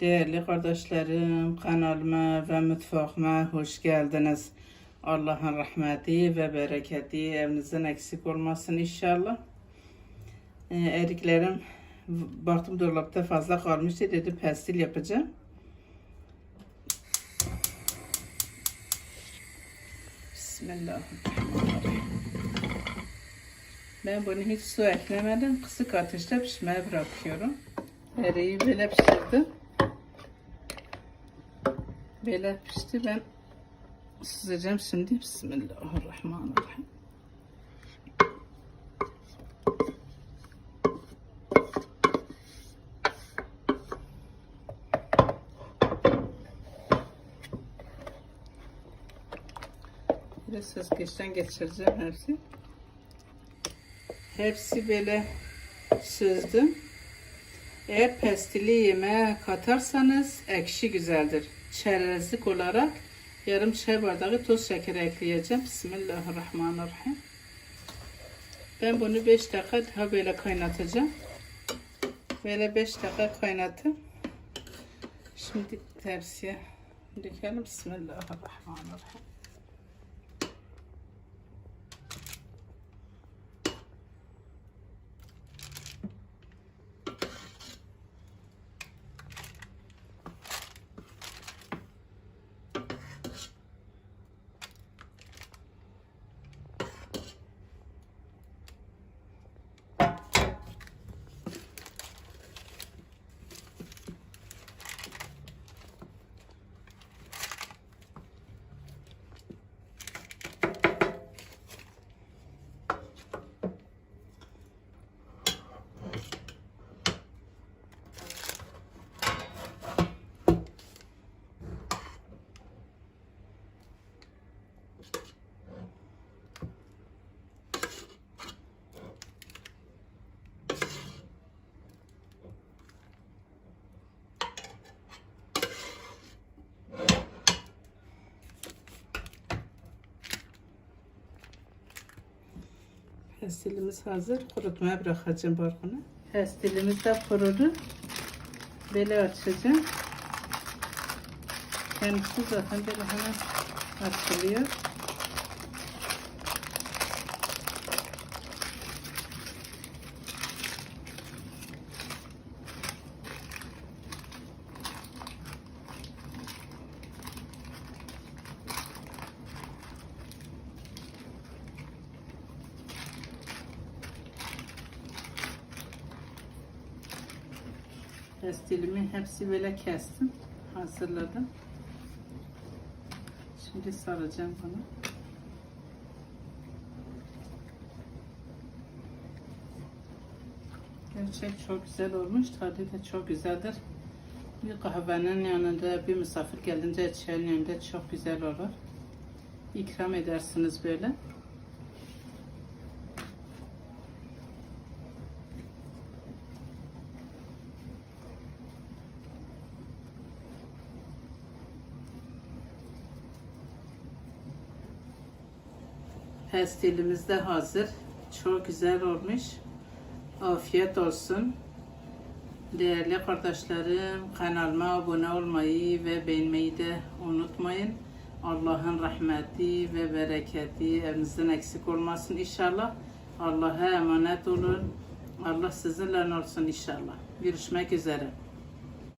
Değerli kardeşlerim, kanalıma ve mutfağıma hoş geldiniz. Allah'ın rahmeti ve bereketi evinizden eksik olmasın inşallah. Ee, eriklerim baktım dolapta fazla kalmıştı dedi pestil yapacağım. Bismillahirrahmanirrahim. Ben bunu hiç su eklemedim. Kısık ateşte pişmeye bırakıyorum. Eriği böyle pişirdim. Böyle pişti. Ben süzeceğim şimdi. Bismillahirrahmanirrahim. Biraz süzgeçten geçireceğim hepsi. Hepsi böyle süzdüm. Eğer pestili yemeğe katarsanız ekşi güzeldir. Çerezlik olarak yarım çay bardağı toz şekeri ekleyeceğim. Bismillahirrahmanirrahim. Ben bunu 5 dakika daha böyle kaynatacağım. Böyle 5 dakika kaynatıp şimdi tepsiye dökelim. Bismillahirrahmanirrahim. Pestilimiz hazır. Kurutmaya bırakacağım balkona. Pestilimiz de kurudu. Böyle açacağım. Kendisi zaten böyle hemen açılıyor. Pestilimi hepsi böyle kestim. Hazırladım. Şimdi saracağım bunu. Gerçek çok güzel olmuş. Tadı da çok güzeldir. Bir kahvenin yanında bir misafir gelince çayın yanında çok güzel olur. İkram edersiniz böyle. Pestilimiz de hazır. Çok güzel olmuş. Afiyet olsun. Değerli kardeşlerim kanalıma abone olmayı ve beğenmeyi de unutmayın. Allah'ın rahmeti ve bereketi evinizden eksik olmasın inşallah. Allah'a emanet olun. Allah sizinle olsun inşallah. Görüşmek üzere.